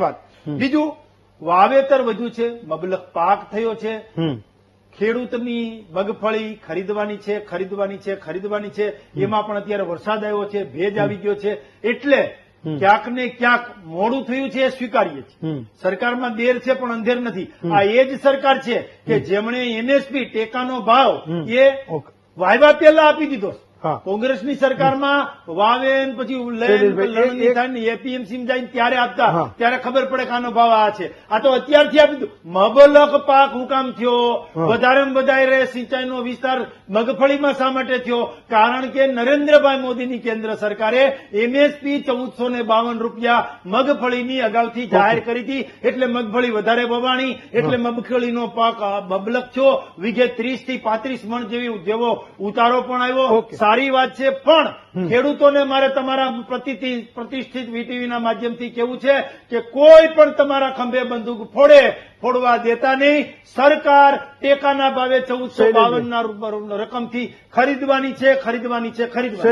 વાત. બીજું વાવેતર વધ્યું છે મબલક પાક થયો છે. ખેડૂતની મગફળી ખરીદવાની છે ખરીદવાની છે ખરીદવાની છે. એમાં પણ અત્યારે વરસાદ આવ્યો છે ભેજ આવી ગયો છે. એટલે ક્યાંક ને ક્યાંક મોડું થયું છે એ સ્વીકારીએ છીએ. સરકારમાં દેર છે પણ અંધેર નથી. આ એ જ સરકાર છે કે જેમણે એમએસપી ટેકાનો ભાવ એ વાયવા પહેલા આપી દીધો કોંગ્રેસની સરકારમાં વાવેન પછી લણણી થાય એપીએમસી જાય ત્યારે આપતા ત્યારે ખબર પડે કે આનો ભાવ આ છે. આ તો અત્યારથી આપી દીધું મબલક પાક હુકામ થયો. વધારે વધારે સિંચાઈનો વિસ્તાર મગફળીમાં શા માટે થયો? કારણ કે નરેન્દ્રભાઈ મોદીની કેન્દ્ર સરકારે એમએસપી ચૌદસો ને બાવન રૂપિયા મગફળીની અગાઉથી જાહેર કરી હતી. એટલે મગફળી વધારે વવાણી એટલે મગફળીનો પાક મબલક બબલક થયો. વિઘે ત્રીસથી પાંત્રીસ મણ જેવી જેવો ઉતારો પણ આવ્યો. સારી વાત છે પણ ખેડૂતોને મારે તમારા પ્રતિષ્ઠિત વીટીવીના માધ્યમથી કેવું છે કે કોઈ પણ તમારા ખંભે બંદૂક ફોડે ફોડવા દેતા નહીં. સરકાર ટેકાના ભાવે ચૌદસો બાવનના બાવન ના રકમથી ખરીદવાની છે ખરીદવાની છે ખરીદવાની